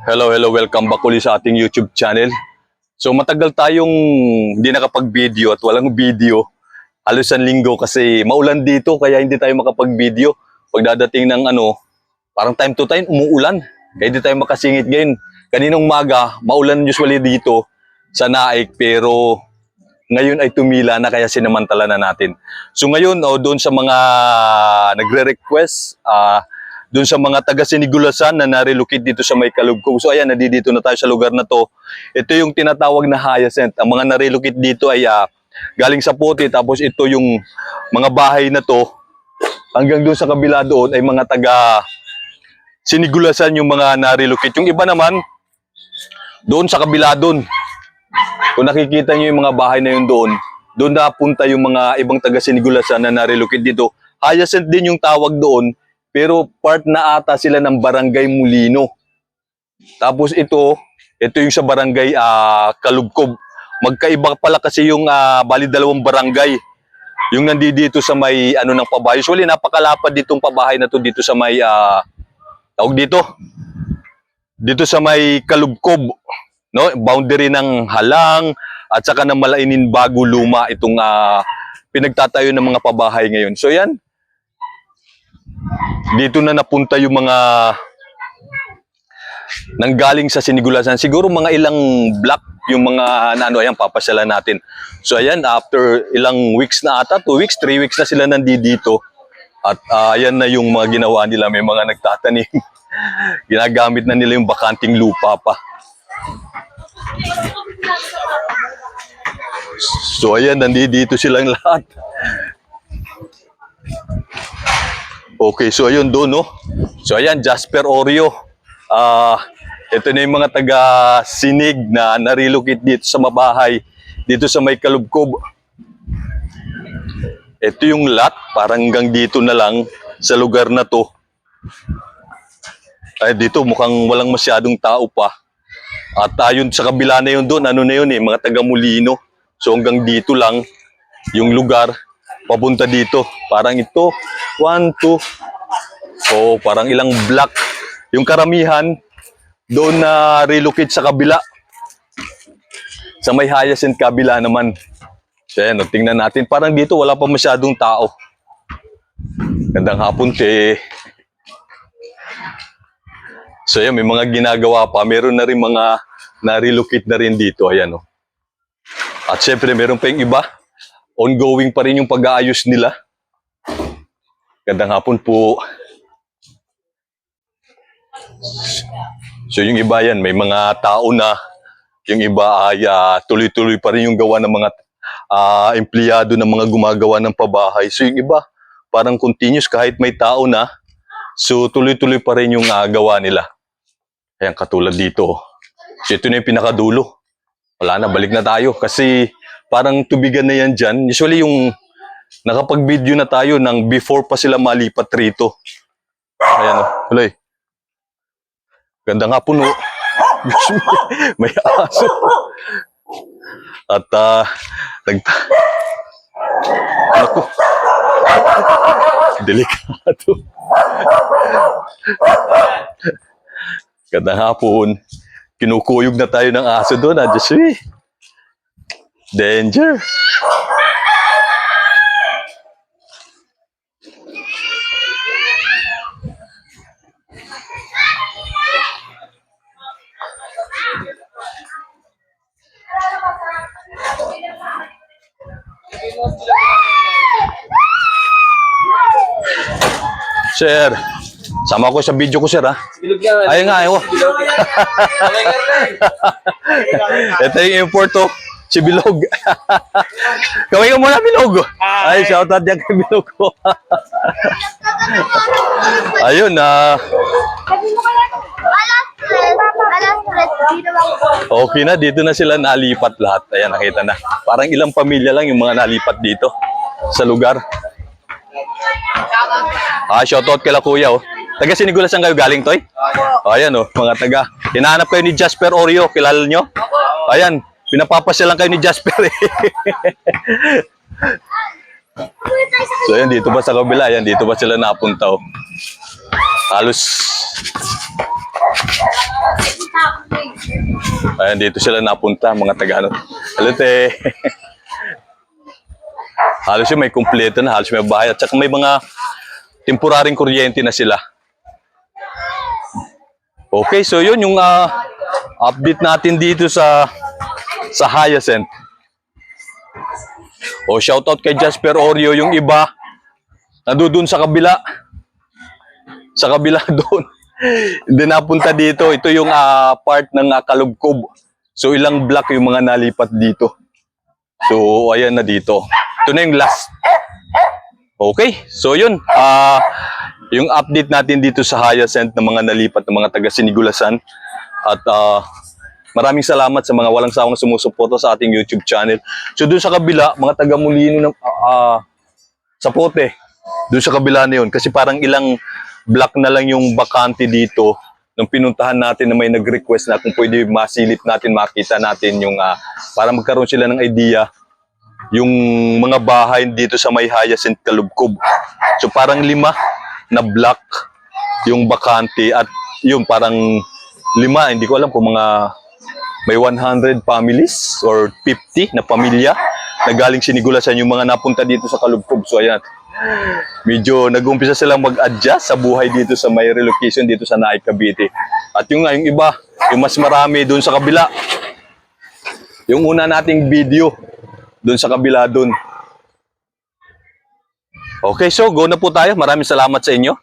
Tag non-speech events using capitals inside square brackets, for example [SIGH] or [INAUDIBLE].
Hello, hello, welcome back ulit sa ating YouTube channel. So matagal tayong hindi nakapag-video at walang video. Halos isang linggo kasi maulan dito kaya hindi tayo makapag-video. Pagdadating ng ano, parang time to time umuulan. Kaya hindi tayo makasingit ngayon. Kaninong maga, maulan usually dito sa Naik pero ngayon ay tumila na kaya sinamantala na natin. So ngayon, oh, doon sa mga nagre-request, ah, doon sa mga taga Sinigulasan na narelocate dito sa May Kalugkog. So ayan, nandito na tayo sa lugar na to. Ito yung tinatawag na hyacinth. Ang mga narelocate dito ay ah, galing sa puti. Tapos ito yung mga bahay na to. Hanggang doon sa kabila doon ay mga taga Sinigulasan yung mga narelocate. Yung iba naman, doon sa kabila doon. Kung nakikita niyo yung mga bahay na yun doon, doon napunta yung mga ibang taga Sinigulasan na narelocate dito. Hyacinth din yung tawag doon, pero part na ata sila ng Barangay Mulino. Tapos ito, ito yung sa Barangay ah, Kalugkob. Magkaiba pala kasi yung ah, bali dalawang barangay. Yung nandito sa may ano ng pabahay. Usually napakalapad ditong pabahay na to dito sa may ah, tawag dito. Dito sa may Kalugkob, no? Boundary ng Halang at saka ng Malainin Bago Luma itong ah, pinagtatayo ng mga pabahay ngayon. So yan, dito na napunta yung mga nanggaling sa Sinigulasan. Siguro mga ilang block yung mga ano, ayan, papasyalan natin. So ayan, after ilang weeks na ata, two weeks, three weeks na sila nandito. At ah, ayan na yung mga ginawa nila. May mga nagtatanim. [LAUGHS] Ginagamit na nila yung bakanting lupa pa. So ayan, nandito silang lahat. Okay, so ayun doon, no? So ayan, Jasper Oreo. Ah, ito na yung mga taga Sinig na narilocate dito sa mabahay, dito sa may Kalubkob. Ito yung lot, parang hanggang dito na lang sa lugar na to. Ay, dito mukhang walang masyadong tao pa. At ayun sa kabila na yun doon, ano na yun eh, mga taga Molino. So hanggang dito lang yung lugar papunta dito. Parang ito, one, two, oh, parang ilang block. Yung karamihan, doon na relocate sa kabila. Sa may hyacinth kabila naman. So yan, tingnan natin. Parang dito wala pa masyadong tao. Gandang hapon, te. So yan, may mga ginagawa pa. Meron na rin mga na-relocate na rin dito. Ayan, oh. At syempre, meron pa yung iba. Ongoing pa rin yung pag-aayos nila. Gandang hapon po. So yung iba yan, may mga tao na. Yung iba ay ah, tuloy-tuloy pa rin yung gawa ng mga ah, empleyado ng mga gumagawa ng pabahay. So yung iba, parang continuous kahit may tao na. So tuloy-tuloy pa rin yung ah, gawa nila. Ayan, katulad dito. So ito na yung pinakadulo. Wala na, balik na tayo. Kasi parang tubigan na yan dyan. Usually yung nakapag-video na tayo ng before pa sila malipat rito. Ayan o, tuloy. Ganda nga puno. [LAUGHS] May aso. At ah, nag... Ako. Delikado. Ganda hapon. Kinukuyog na tayo ng aso doon. Ah, Diyos eh. Danger. Sir, sama ko sa video ko, sir, ha? Ayun nga, ayun. [LAUGHS] Ito yung import to. Si Bilog. [LAUGHS] Kaway ka muna, Bilog. Ay, shoutout yan kay Bilog ko. [LAUGHS] Ayun, ah, di naman okay na. Dito na sila nalipat lahat. Ayan, nakita na. Parang ilang pamilya lang yung mga nalipat dito sa lugar. Ah, shoutout kay la kuya, oh. Taga Sinigulasan kayo galing, Toy? Oh, ayan, oh, mga taga. Hinahanap kayo ni Jasper Oreo. Kilala nyo? Ayan, pinapapasya lang kayo ni Jasper, eh. [LAUGHS] So ayan, dito ba sa kabila? Ayan, dito ba sila napunta? Oh. Halos Ayan, dito sila napunta, mga taga ano. Hello, te. [LAUGHS] halos yung may kumpleto na, halos may bahay. At saka may mga temporaring kuryente na sila. Okay, so yun yung ah, update natin dito sa sa Hyacinth. O shoutout kay Jasper Oreo, yung iba nandoon sa kabila. Sa kabila [LAUGHS] doon. Hindi napunta dito. Ito yung ah, part ng uh, Kalubkob. So ilang block yung mga nalipat dito. So ayan na dito. Ito na yung last. Okay, so yun. Ah, yung update natin dito sa Hyacinth ng mga nalipat ng mga taga Sinigulasan. At ah, maraming salamat sa mga walang sawang sumusuporta sa ating YouTube channel. So doon sa kabila, mga taga Molino ng ah, sa Pote, doon sa kabila na yun. Kasi parang ilang block na lang yung bakante dito nung pinuntahan natin na may nag-request na kung pwede masilip natin, makita natin yung ah, para magkaroon sila ng idea yung mga bahay dito sa may Hyacinth Kalubkob. So parang lima na block yung bakante at yung parang lima, hindi ko alam kung mga may 100 families or 50 na pamilya na galing sinigulasan yung mga napunta dito sa Kalubkob. So ayan, medyo nag-umpisa silang mag-adjust sa buhay dito sa may relocation dito sa Naik, Cavite. At yung nga, yung iba, yung mas marami doon sa kabila. Yung una nating video, doon sa kabila doon. Okay, so go na po tayo. Maraming salamat sa inyo.